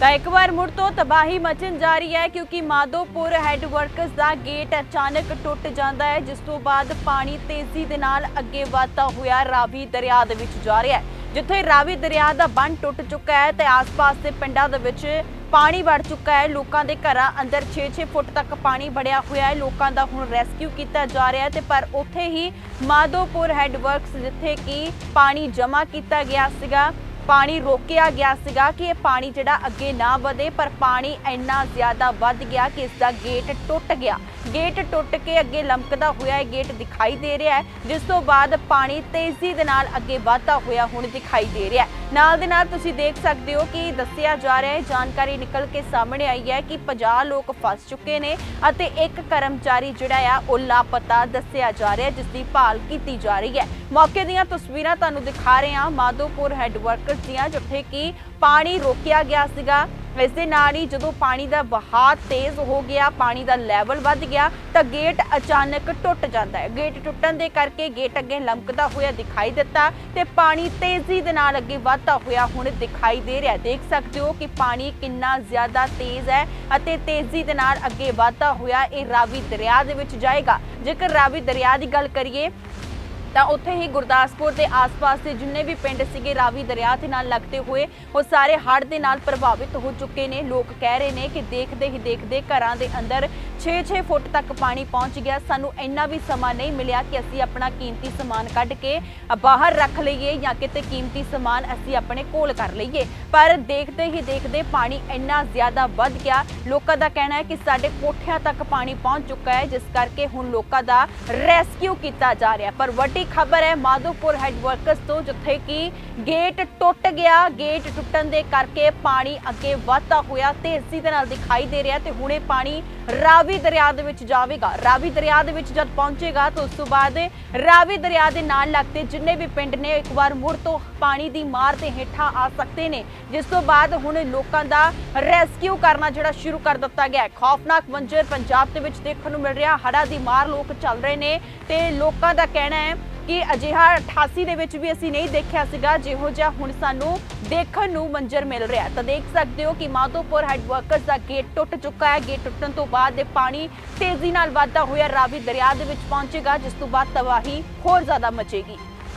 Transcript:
ਤਾਂ ਇੱਕ ਵਾਰ ਮੁੜ ਤੋਂ ਤਬਾਹੀ ਮਚਣ ਜਾ ਰਹੀ ਹੈ ਕਿਉਂਕਿ ਮਾਧੋਪੁਰ ਹੈੱਡ ਵਰਕਸ ਦਾ ਗੇਟ ਅਚਾਨਕ ਟੁੱਟ ਜਾਂਦਾ ਹੈ, ਜਿਸ ਤੋਂ ਬਾਅਦ ਪਾਣੀ ਤੇਜ਼ੀ ਦੇ ਨਾਲ ਅੱਗੇ ਵਧਦਾ ਹੋਇਆ ਰਾਵੀ ਦਰਿਆ ਦੇ ਵਿੱਚ ਜਾ ਰਿਹਾ ਹੈ। ਜਿੱਥੇ ਰਾਵੀ ਦਰਿਆ ਦਾ ਬੰਨ ਟੁੱਟ ਚੁੱਕਾ ਹੈ ਤੇ ਆਸ-ਪਾਸ ਦੇ ਪਿੰਡਾਂ ਦੇ ਵਿੱਚ ਪਾਣੀ ਵੜ ਚੁੱਕਾ ਹੈ। ਲੋਕਾਂ ਦੇ ਘਰਾਂ ਅੰਦਰ 6-6 ਫੁੱਟ ਤੱਕ ਪਾਣੀ ਵੜਿਆ ਹੋਇਆ ਹੈ। ਲੋਕਾਂ ਦਾ ਹੁਣ ਰੈਸਕਿਊ ਕੀਤਾ ਜਾ ਰਿਹਾ ਹੈ ਤੇ ਪਰ ਉੱਥੇ ਹੀ ਮਾਧੋਪੁਰ ਹੈੱਡ ਵਰਕਸ ਜਿੱਥੇ ਕਿ ਪਾਣੀ ਜਮ੍ਹਾਂ ਕੀਤਾ ਗਿਆ ਸੀਗਾ ਪਾਣੀ ਰੋਕਿਆ ਗਿਆ ਸੀਗਾ ਕਿ ਇਹ ਪਾਣੀ ਜਿਹੜਾ ਅੱਗੇ ਨਾ ਵਧੇ, ਪਰ ਪਾਣੀ ਇੰਨਾ ਜ਼ਿਆਦਾ ਵੱਧ ਗਿਆ ਕਿ ਇਸ ਦਾ ਗੇਟ ਟੁੱਟ ਗਿਆ। ਗੇਟ ਟੁੱਟ ਕੇ ਅੱਗੇ ਲਮਕਦਾ ਹੋਇਆ ਇਹ ਗੇਟ ਦਿਖਾਈ ਦੇ ਰਿਹਾ ਹੈ, ਜਿਸ ਤੋਂ ਬਾਅਦ ਪਾਣੀ ਤੇਜ਼ੀ ਦੇ ਨਾਲ ਅੱਗੇ ਵਧਦਾ ਹੋਇਆ ਹੁਣ ਦਿਖਾਈ ਦੇ ਰਿਹਾ ਹੈ। ਨਾਲ ਦੇ ਨਾਲ ਤੁਸੀਂ ਦੇਖ ਸਕਦੇ ਹੋ ਕਿ ਦੱਸਿਆ ਜਾ ਰਿਹਾ ਹੈ, ਜਾਣਕਾਰੀ ਨਿਕਲ ਕੇ ਸਾਹਮਣੇ ਆਈ ਹੈ ਕਿ 50 ਲੋਕ ਫਸ ਚੁੱਕੇ ਨੇ ਅਤੇ ਇੱਕ ਕਰਮਚਾਰੀ ਜਿਹੜਾ ਆ, ਉਹ ਲਾਪਤਾ ਦੱਸਿਆ ਜਾ ਰਿਹਾ ਜਿਸ ਦੀ ਭਾਲ ਕੀਤੀ ਜਾ ਰਹੀ ਹੈ। ਮੌਕੇ ਦੀਆਂ ਤਸਵੀਰਾਂ ਤੁਹਾਨੂੰ ਦਿਖਾ ਰਹੇ ਹਾਂ। ਮਾਧੋਪੁਰ ਹੈੱਡ ਵਰਕਰਸ ਦੀਆਂ ਜਿੱਥੇ ਕਿ ਪਾਣੀ ਰੋਕਿਆ ਗਿਆ ਸੀਗਾ। ਇਸ ਦੇ ਨਾਲ ਹੀ ਜਦੋਂ ਪਾਣੀ ਦਾ ਵਹਾਅ ਤੇਜ਼ ਹੋ ਗਿਆ, ਪਾਣੀ ਦਾ ਲੈਵਲ ਵੱਧ ਗਿਆ, ਤਾਂ ਗੇਟ ਅਚਾਨਕ ਟੁੱਟ ਜਾਂਦਾ ਹੈ। ਗੇਟ ਟੁੱਟਣ ਦੇ ਕਰਕੇ ਗੇਟ ਅੱਗੇ ਲਮਕਦਾ ਹੋਇਆ ਦਿਖਾਈ ਦਿੱਤਾ ਤੇ ਪਾਣੀ ਤੇਜ਼ੀ ਦੇ ਨਾਲ ਅੱਗੇ ਵਧਦਾ ਹੋਇਆ ਹੁਣ ਦਿਖਾਈ ਦੇ ਰਿਹਾ ਦੇਖ ਸਕਦੇ ਹੋ ਕਿ ਪਾਣੀ ਕਿੰਨਾ ਜ਼ਿਆਦਾ ਤੇਜ਼ ਹੈ ਅਤੇ ਤੇਜ਼ੀ ਦੇ ਨਾਲ ਅੱਗੇ ਵਧਦਾ ਹੋਇਆ ਇਹ ਰਾਵੀ ਦਰਿਆ ਦੇ ਵਿੱਚ ਜਾਏਗਾ। ਜੇਕਰ ਰਾਵੀ ਦਰਿਆ ਦੀ ਗੱਲ ਕਰੀਏ ਤਾਂ ਉੱਥੇ ਹੀ ਗੁਰਦਾਸਪੁਰ ਦੇ ਆਸ-ਪਾਸ ਦੇ ਜਿੰਨੇ ਵੀ ਪਿੰਡ ਸੀਗੇ, ਰਾਵੀ ਦਰਿਆ ਦੇ ਨਾਲ ਲੱਗਦੇ ਹੋਏ, ਉਹ ਸਾਰੇ ਹੜ੍ਹ ਦੇ ਨਾਲ ਪ੍ਰਭਾਵਿਤ ਹੋ ਚੁੱਕੇ ਨੇ। ਲੋਕ ਕਹਿ ਰਹੇ ਨੇ ਕਿ ਦੇਖਦੇ ਹੀ ਦੇਖਦੇ ਘਰਾਂ ਦੇ ਅੰਦਰ 6-6 ਫੁੱਟ ਤੱਕ ਪਾਣੀ ਪਹੁੰਚ ਗਿਆ। ਸਾਨੂੰ ਇੰਨਾ ਵੀ ਸਮਾਂ ਨਹੀਂ ਮਿਲਿਆ ਕਿ ਅਸੀਂ ਆਪਣਾ ਕੀਮਤੀ ਸਮਾਨ ਕੱਢ ਕੇ ਬਾਹਰ ਰੱਖ ਲਈਏ ਜਾਂ ਕਿਤੇ ਕੀਮਤੀ ਸਮਾਨ ਅਸੀਂ ਆਪਣੇ ਕੋਲ ਕਰ ਲਈਏ। ਪਰ ਦੇਖਦੇ ਹੀ ਦੇਖਦੇ ਪਾਣੀ ਇੰਨਾ ਜ਼ਿਆਦਾ ਵੱਧ ਗਿਆ। ਲੋਕਾਂ ਦਾ ਕਹਿਣਾ ਹੈ ਕਿ ਸਾਡੇ ਕੋਠਿਆਂ ਤੱਕ ਪਾਣੀ ਪਹੁੰਚ ਚੁੱਕਾ ਹੈ, ਜਿਸ ਕਰਕੇ ਹੁਣ ਲੋਕਾਂ ਦਾ ਰੈਸਕਿਊ ਕੀਤਾ ਜਾ ਰਿਹਾ ਪਰ ਵੱਡੀ ਖਬਰ ਹੈ, ਮਾਧੋਪੁਰ ਹੈੱਡ ਵਰਕਸ ਤੋਂ ਜਿੱਥੇ ਕਿ ਗੇਟ ਟੁੱਟ ਗਿਆ। ਗੇਟ ਟੁੱਟਣ ਦੇ ਕਰਕੇ ਪਾਣੀ ਅੱਗੇ ਵਧਦਾ ਹੋਇਆ, ਤੇਜ਼ੀ ਦੇ ਨਾਲ ਦਿਖਾਈ ਦੇ ਰਿਹਾ ਤੇ ਹੁਣੇ ਪਾਣੀ ਰਾਵੀ ਦਰਿਆ ਦੇ ਵਿੱਚ ਜਾਵੇਗਾ। ਰਾਵੀ ਦਰਿਆ ਦੇ ਵਿੱਚ ਜਦ ਪਹੁੰਚੇਗਾ ਤਾਂ ਉਸ ਤੋਂ ਬਾਅਦ ਰਾਵੀ ਦਰਿਆ ਦੇ ਨਾਲ ਲੱਗਦੇ ਜਿੰਨੇ ਵੀ ਪਿੰਡ ਨੇ, ਇੱਕ ਵਾਰ ਮੁੜ ਤੋਂ ਪਾਣੀ ਦੀ ਮਾਰ ਤੇ ਹੇਠਾਂ ਆ ਸਕਦੇ ਨੇ। ਜਿਸ ਤੋਂ ਬਾਅਦ ਹੁਣ ਲੋਕਾਂ ਦਾ ਰੈਸਕਿਊ ਕਰਨਾ ਜਿਹੜਾ ਸ਼ੁਰੂ ਕਰ ਦਿੱਤਾ ਗਿਆ ਹੈ। ਖੌਫਨਾਕ ਮੰਜ਼ਰ ਪੰਜਾਬ ਦੇ ਵਿੱਚ ਦੇਖਣ ਨੂੰ ਮਿਲ ਰਿਹਾ। ਹੜਾ ਦੀ ਮਾਰ ਲੋਕ ਚੱਲ ਰਹੇ ਨੇ ਤੇ ਲੋਕਾਂ ਦਾ ਕਹਿਣਾ ਹੈ ਕਿ ਅਜਿਹਾ 88 ਦੇ ਵਿੱਚ ਵੀ ਅਸੀਂ ਨਹੀਂ ਦੇਖਿਆ ਸੀਗਾ। ਜਿਹੋ ਜਿਹਾ ਹੁਣ ਸਾਨੂੰ ਦੇਖਣ ਨੂੰ ਮੰਜ਼ਰ ਮਿਲ ਰਿਹਾ ਤਾਂ ਦੇਖ ਸਕਦੇ ਹੋ ਕਿ ਮਾਧੋਪੁਰ ਹੈੱਡ ਵਰਕਰਸ ਦਾ ਗੇਟ ਟੁੱਟ ਚੁੱਕਾ ਹੈ। ਗੇਟ ਟੁੱਟਣ ਤੋਂ ਬਾਅਦ ਇਹ ਪਾਣੀ ਤੇਜ਼ੀ ਨਾਲ ਵਾਧਾ ਹੋਇਆ। ਰਾਵੀ ਦਰਿਆ ਦੇ ਵਿੱਚ ਪਹੁੰਚੇਗਾ, ਜਿਸ ਤੋਂ ਬਾਅਦ ਤਬਾਹੀ ਹੋਰ ਜ਼ਿਆਦਾ ਮਚੇਗੀ।